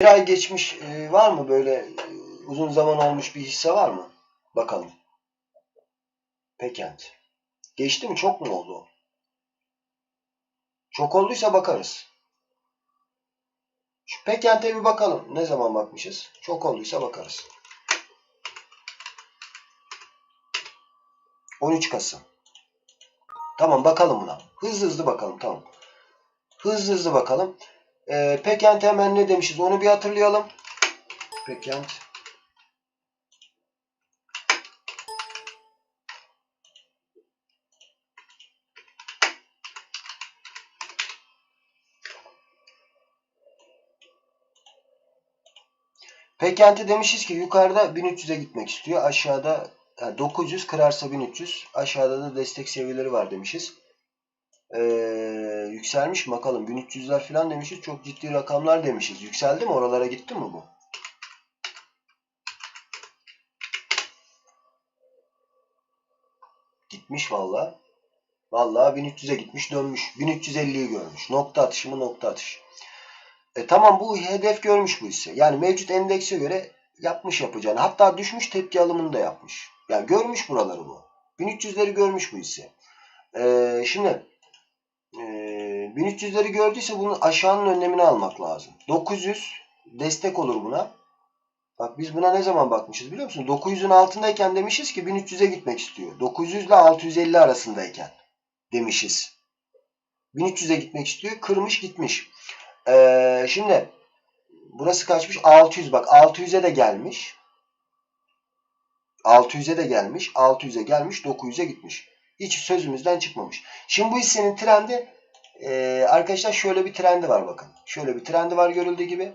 Bir ay geçmiş e, var mı böyle e, uzun zaman olmuş bir hisse var mı? Bakalım. Pekent. Geçti mi? Çok mu oldu? Çok olduysa bakarız. Şu Pekent'e bir bakalım. Ne zaman bakmışız? Çok olduysa bakarız. 13 Kasım. Tamam bakalım buna. Hızlı hızlı bakalım. Tamam. Hızlı hızlı bakalım. Ee, Pekent hemen ne demişiz? Onu bir hatırlayalım. Pekent. Pekent'e demişiz ki yukarıda 1300'e gitmek istiyor. Aşağıda yani 900 kırarsa 1300. Aşağıda da destek seviyeleri var demişiz. Ee, yükselmiş mi bakalım 1300'ler falan demişiz. Çok ciddi rakamlar demişiz. Yükseldi mi? Oralara gitti mi bu? Gitmiş valla. Valla 1300'e gitmiş dönmüş. 1350'yi görmüş. Nokta atışı mı nokta atışı. E, tamam bu hedef görmüş bu hisse. Yani mevcut endekse göre yapmış yapacağını. Hatta düşmüş tepki alımını da yapmış. Yani görmüş buraları bu. 1300'leri görmüş bu hisse. E, şimdi e, 1300'leri gördüyse bunun aşağının önlemini almak lazım. 900 destek olur buna. Bak biz buna ne zaman bakmışız biliyor musun? 900'ün altındayken demişiz ki 1300'e gitmek istiyor. 900 ile 650 arasındayken demişiz. 1300'e gitmek istiyor. Kırmış gitmiş. Ee, şimdi burası kaçmış? 600 bak 600'e de gelmiş. 600'e de gelmiş. 600'e gelmiş. 900'e gitmiş. Hiç sözümüzden çıkmamış. Şimdi bu hissenin trendi e, arkadaşlar şöyle bir trendi var bakın. Şöyle bir trendi var görüldüğü gibi.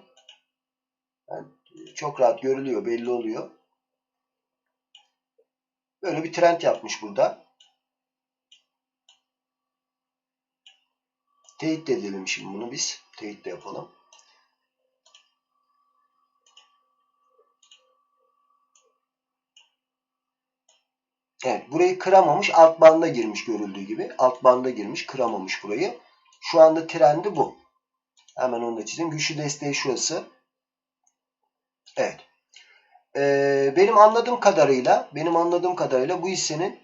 Yani çok rahat görülüyor. Belli oluyor. Böyle bir trend yapmış burada. Teyit de edelim şimdi bunu biz. Teyit de yapalım. Evet burayı kıramamış alt banda girmiş görüldüğü gibi. Alt banda girmiş kıramamış burayı. Şu anda trendi bu. Hemen onu da çizeyim. Güçlü desteği şurası. Evet. Ee, benim anladığım kadarıyla benim anladığım kadarıyla bu hissenin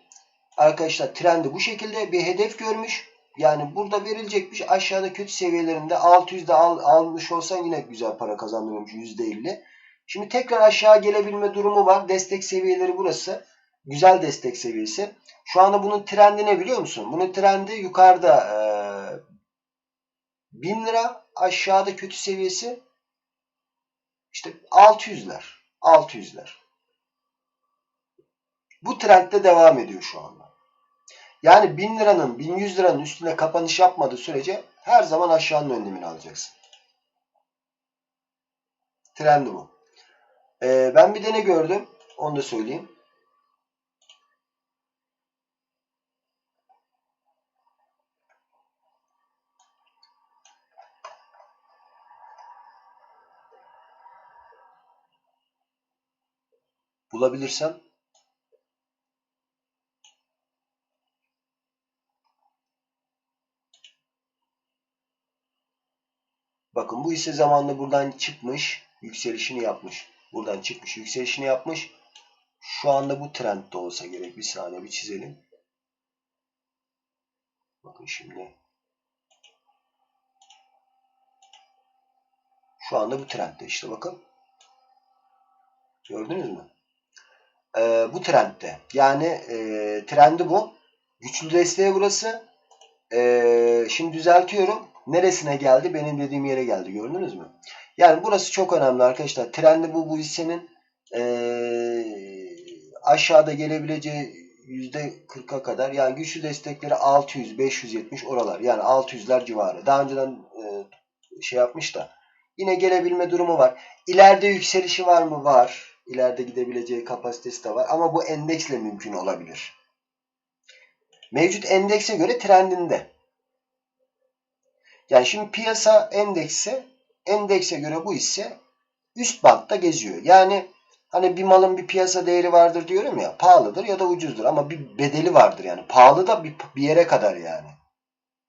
arkadaşlar trendi bu şekilde bir hedef görmüş. Yani burada verilecekmiş aşağıda kötü seviyelerinde 600'de al, almış olsan yine güzel para kazandırıyormuş %50. Şimdi tekrar aşağı gelebilme durumu var. Destek seviyeleri burası. Güzel destek seviyesi. Şu anda bunun trendi ne biliyor musun? Bunun trendi yukarıda e, 1000 lira aşağıda kötü seviyesi işte 600'ler. 600'ler. Bu trendde devam ediyor şu anda. Yani 1000 liranın 1100 liranın üstüne kapanış yapmadığı sürece her zaman aşağının önlemini alacaksın. Trendi bu. Ee, ben bir de ne gördüm? Onu da söyleyeyim. Bulabilirsem Bakın bu hisse zamanında buradan çıkmış, yükselişini yapmış. Buradan çıkmış, yükselişini yapmış. Şu anda bu trendde olsa gerek. Bir saniye bir çizelim. Bakın şimdi. Şu anda bu trendde işte bakın. Gördünüz mü? Ee, bu trendde. Yani e, trendi bu. Güçlü desteği burası. Ee, şimdi düzeltiyorum. Neresine geldi? Benim dediğim yere geldi. Gördünüz mü? Yani burası çok önemli arkadaşlar. Trendi bu bu hissenin ee, aşağıda gelebileceği %40'a kadar. Yani güçlü destekleri 600, 570 oralar. Yani 600'ler civarı. Daha önceden e, şey yapmış da. Yine gelebilme durumu var. İleride yükselişi var mı? Var. İleride gidebileceği kapasitesi de var. Ama bu endeksle mümkün olabilir. Mevcut endekse göre trendinde. Yani şimdi piyasa endeksi endekse göre bu hisse üst bantta geziyor. Yani hani bir malın bir piyasa değeri vardır diyorum ya pahalıdır ya da ucuzdur ama bir bedeli vardır yani. Pahalı da bir, bir yere kadar yani.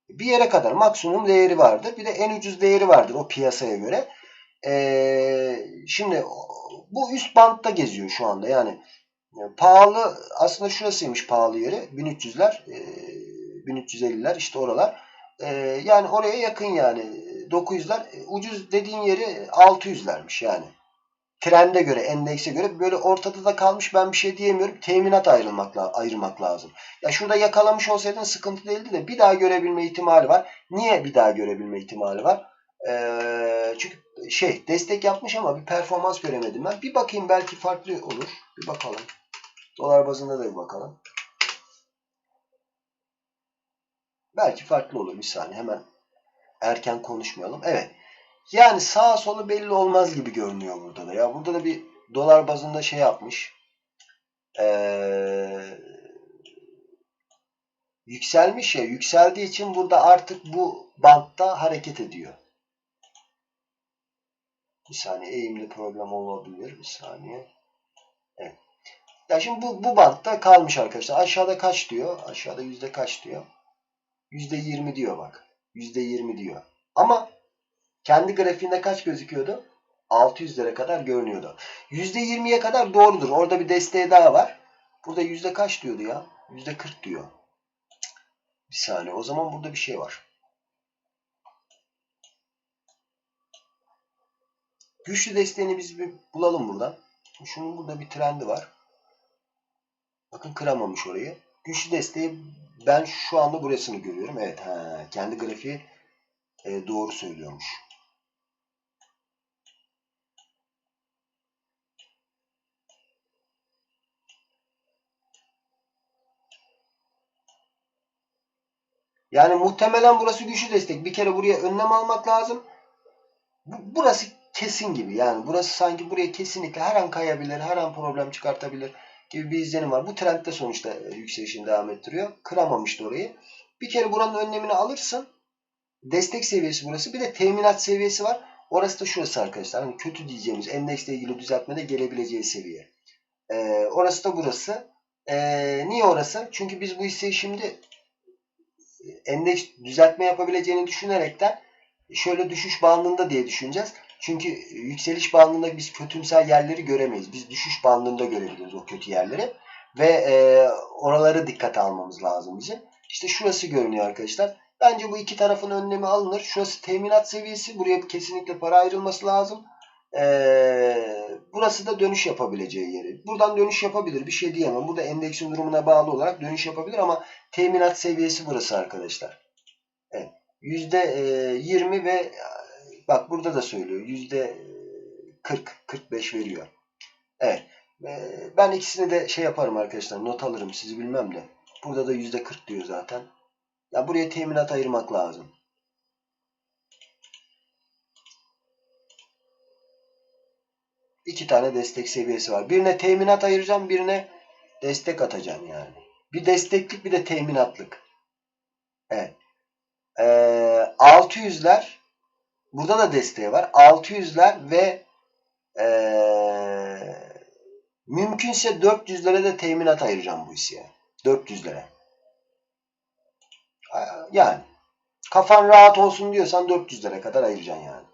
Bir yere kadar maksimum değeri vardır. Bir de en ucuz değeri vardır o piyasaya göre. Ee, şimdi bu üst bantta geziyor şu anda. Yani e, pahalı aslında şurasıymış pahalı yeri. 1300'ler, e, 1350'ler işte oralar. E, yani oraya yakın yani 900'ler. E, ucuz dediğin yeri 600'lermiş yani. Trende göre, endekse göre böyle ortada da kalmış ben bir şey diyemiyorum. Teminat ayrılmak, ayırmak lazım. Ya şurada yakalamış olsaydın sıkıntı değildi de bir daha görebilme ihtimali var. Niye bir daha görebilme ihtimali var? Ee, çünkü şey destek yapmış ama bir performans göremedim ben. Bir bakayım belki farklı olur. Bir bakalım. Dolar bazında da bir bakalım. Belki farklı olur bir saniye hemen erken konuşmayalım. Evet. Yani sağ solu belli olmaz gibi görünüyor burada da. Ya burada da bir dolar bazında şey yapmış. Ee, yükselmiş ya. Yükseldiği için burada artık bu bantta hareket ediyor. Bir saniye eğimde problem olabilir. Bir saniye. Evet. Ya şimdi bu, bu bantta kalmış arkadaşlar. Aşağıda kaç diyor? Aşağıda yüzde kaç diyor? Yüzde yirmi diyor bak. Yüzde yirmi diyor. Ama kendi grafiğinde kaç gözüküyordu? 600'lere kadar görünüyordu. %20'ye kadar doğrudur. Orada bir desteği daha var. Burada yüzde kaç diyordu ya? Yüzde 40 diyor. Bir saniye. O zaman burada bir şey var. Güçlü desteğini biz bir bulalım buradan. Şunun burada bir trendi var. Bakın kıramamış orayı. Güçlü desteği ben şu anda burasını görüyorum. Evet ha, kendi grafiği e, doğru söylüyormuş. Yani muhtemelen burası güçlü destek. Bir kere buraya önlem almak lazım. Burası kesin gibi. Yani burası sanki buraya kesinlikle her an kayabilir, her an problem çıkartabilir gibi bir izlenim var. Bu trend de sonuçta e, yükselişini devam ettiriyor. Kıramamıştı orayı. Bir kere buranın önlemini alırsın. Destek seviyesi burası. Bir de teminat seviyesi var. Orası da şurası arkadaşlar. Hani kötü diyeceğimiz endeksle ilgili düzeltmede gelebileceği seviye. Ee, orası da burası. Ee, niye orası? Çünkü biz bu hisseyi şimdi endeks düzeltme yapabileceğini düşünerekten şöyle düşüş bandında diye düşüneceğiz. Çünkü yükseliş bandında biz kötümser yerleri göremeyiz. Biz düşüş bandında görebiliriz o kötü yerleri. Ve e, oraları dikkate almamız lazım bizim. İşte şurası görünüyor arkadaşlar. Bence bu iki tarafın önlemi alınır. Şurası teminat seviyesi. Buraya kesinlikle para ayrılması lazım. Ee, burası da dönüş yapabileceği yeri. Buradan dönüş yapabilir. Bir şey diyemem. Burada endeksin durumuna bağlı olarak dönüş yapabilir ama teminat seviyesi burası arkadaşlar. Evet. %20 ve bak burada da söylüyor. %40-45 veriyor. Evet. Ben ikisini de şey yaparım arkadaşlar. Not alırım. Sizi bilmem de. Burada da %40 diyor zaten. Ya buraya teminat ayırmak lazım. iki tane destek seviyesi var. Birine teminat ayıracağım, birine destek atacağım yani. Bir desteklik bir de teminatlık. Evet. Ee, 600'ler burada da desteği var. 600'ler ve ee, mümkünse 400'lere de teminat ayıracağım bu hisseye. 400'lere. Yani kafan rahat olsun diyorsan 400'lere kadar ayıracaksın yani.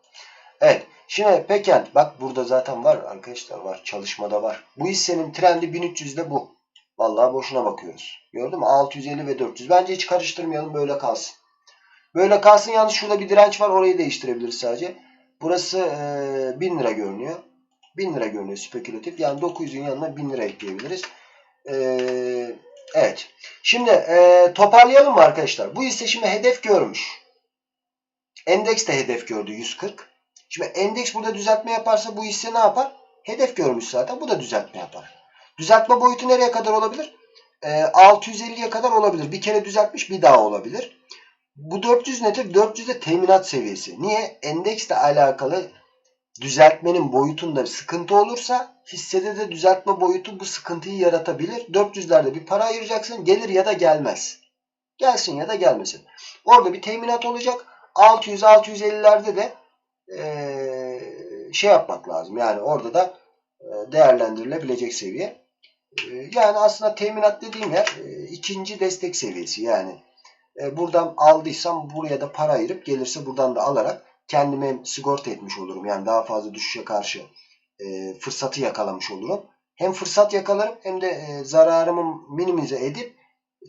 Evet. Şimdi Pekent bak burada zaten var arkadaşlar var. Çalışmada var. Bu hissenin trendi 1300'de bu. Vallahi boşuna bakıyoruz. Gördün mü? 650 ve 400. Bence hiç karıştırmayalım böyle kalsın. Böyle kalsın yalnız şurada bir direnç var. Orayı değiştirebiliriz sadece. Burası e, 1000 lira görünüyor. 1000 lira görünüyor spekülatif. Yani 900'ün yanına 1000 lira ekleyebiliriz. E, evet. Şimdi e, toparlayalım mı arkadaşlar? Bu hisse şimdi hedef görmüş. Endeks de hedef gördü 140. Şimdi endeks burada düzeltme yaparsa bu hisse ne yapar? Hedef görmüş zaten. Bu da düzeltme yapar. Düzeltme boyutu nereye kadar olabilir? E, ee, 650'ye kadar olabilir. Bir kere düzeltmiş bir daha olabilir. Bu 400 nedir? 400 de teminat seviyesi. Niye? Endeksle alakalı düzeltmenin boyutunda sıkıntı olursa hissede de düzeltme boyutu bu sıkıntıyı yaratabilir. 400'lerde bir para ayıracaksın. Gelir ya da gelmez. Gelsin ya da gelmesin. Orada bir teminat olacak. 600-650'lerde de ee, şey yapmak lazım. Yani orada da değerlendirilebilecek seviye. Yani aslında teminat dediğim yer ikinci destek seviyesi. Yani e, buradan aldıysam buraya da para ayırıp gelirse buradan da alarak kendime hem sigorta etmiş olurum. Yani daha fazla düşüşe karşı e, fırsatı yakalamış olurum. Hem fırsat yakalarım hem de e, zararımı minimize edip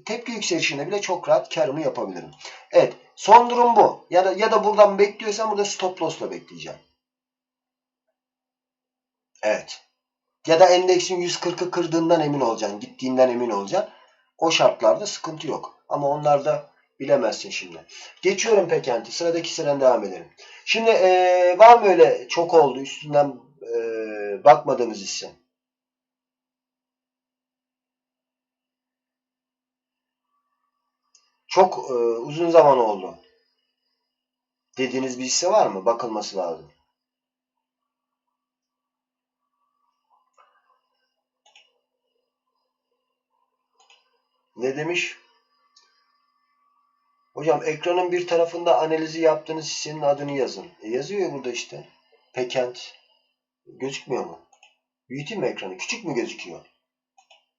tepki yükselişinde bile çok rahat karımı yapabilirim. Evet. Son durum bu. Ya da ya da buradan bekliyorsam burada stop loss'la bekleyeceğim. Evet. Ya da endeksin 140'ı kırdığından emin olacaksın. Gittiğinden emin olacaksın. O şartlarda sıkıntı yok. Ama onlar da bilemezsin şimdi. Geçiyorum pekenti. Sıradaki sıradan devam edelim. Şimdi ee, var mı öyle çok oldu üstünden ee, bakmadığımız hisse? Çok ee, uzun zaman oldu. Dediğiniz bir hisse var mı? Bakılması lazım. Ne demiş? Hocam ekranın bir tarafında analizi yaptığınız hissenin adını yazın. E yazıyor ya burada işte. Pekent. Gözükmüyor mu? Büyüteyim mi ekranı? Küçük mü gözüküyor?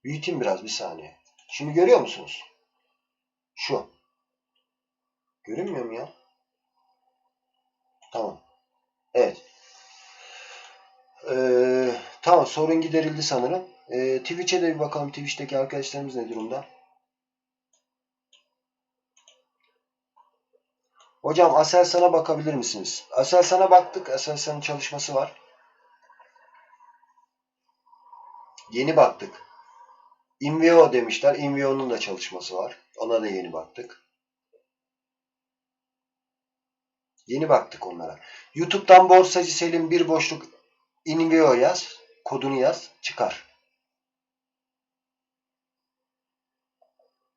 Büyüteyim biraz bir saniye. Şimdi görüyor musunuz? Şu. Görünmüyor mu ya? Tamam. Evet. Ee, tamam sorun giderildi sanırım. Ee, Twitch'e de bir bakalım. Twitch'teki arkadaşlarımız ne durumda? Hocam Aselsan'a bakabilir misiniz? Aselsan'a baktık. Aselsan'ın çalışması var. Yeni baktık. Invio demişler. Invio'nun da çalışması var. Ona da yeni baktık. Yeni baktık onlara. YouTube'dan Borsacı Selim bir boşluk Invio yaz. Kodunu yaz. Çıkar.